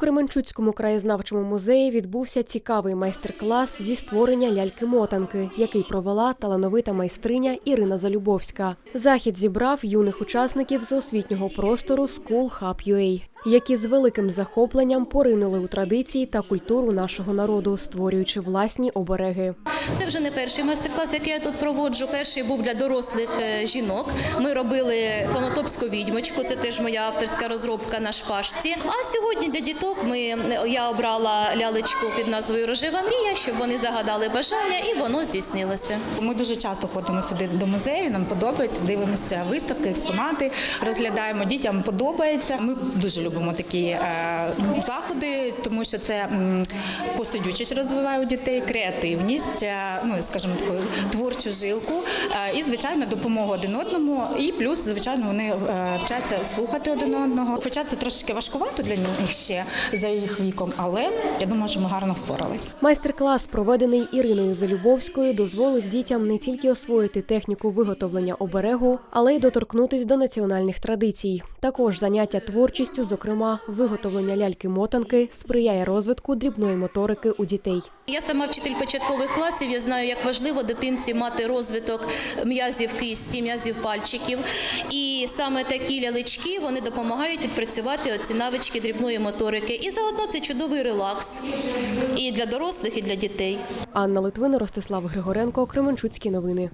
Кременчуцькому краєзнавчому музеї відбувся цікавий майстер-клас зі створення ляльки-мотанки, який провела талановита майстриня Ірина Залюбовська. Захід зібрав юних учасників з освітнього простору School Hub UA, які з великим захопленням поринули у традиції та культуру нашого народу, створюючи власні обереги. Це вже не перший майстер-клас, який я тут проводжу. Перший був для дорослих е, жінок. Ми робили конотопську відьмочку. Це теж моя авторська розробка на шпажці. А сьогодні для діток ми я обрала лялечку під назвою Рожева мрія, щоб вони загадали бажання, і воно здійснилося. Ми дуже часто ходимо сюди до музею. Нам подобається, дивимося виставки, експонати, розглядаємо. Дітям подобається. Ми дуже любимо такі е, заходи, тому що це посидючість розвиває у дітей, креативність, е, ну скажімо таку творчу жилку, е, і звичайно допомогу один одному. І плюс, звичайно, вони вчаться слухати один одного. Хоча це трошки важкувато для них ще за їх віком, але я думаю, що ми гарно впорались. Майстер-клас, проведений Іриною Залюбовською, дозволив дітям не тільки освоїти техніку виготовлення оберегу, але й доторкнутись до національних традицій. Також заняття творчістю, зокрема виготовлення ляльки-мотанки, сприяє розвитку дрібної моторики у дітей. Я сама вчитель початкових класів. Я знаю, як важливо дитинці мати розвиток м'язів кисті, м'язів пальчиків. І саме такі лялечки вони допомагають відпрацювати оці навички дрібної моторики. І заодно це чудовий релакс і для дорослих, і для дітей. Анна Литвина, Ростислав Григоренко, Кременчуцькі новини.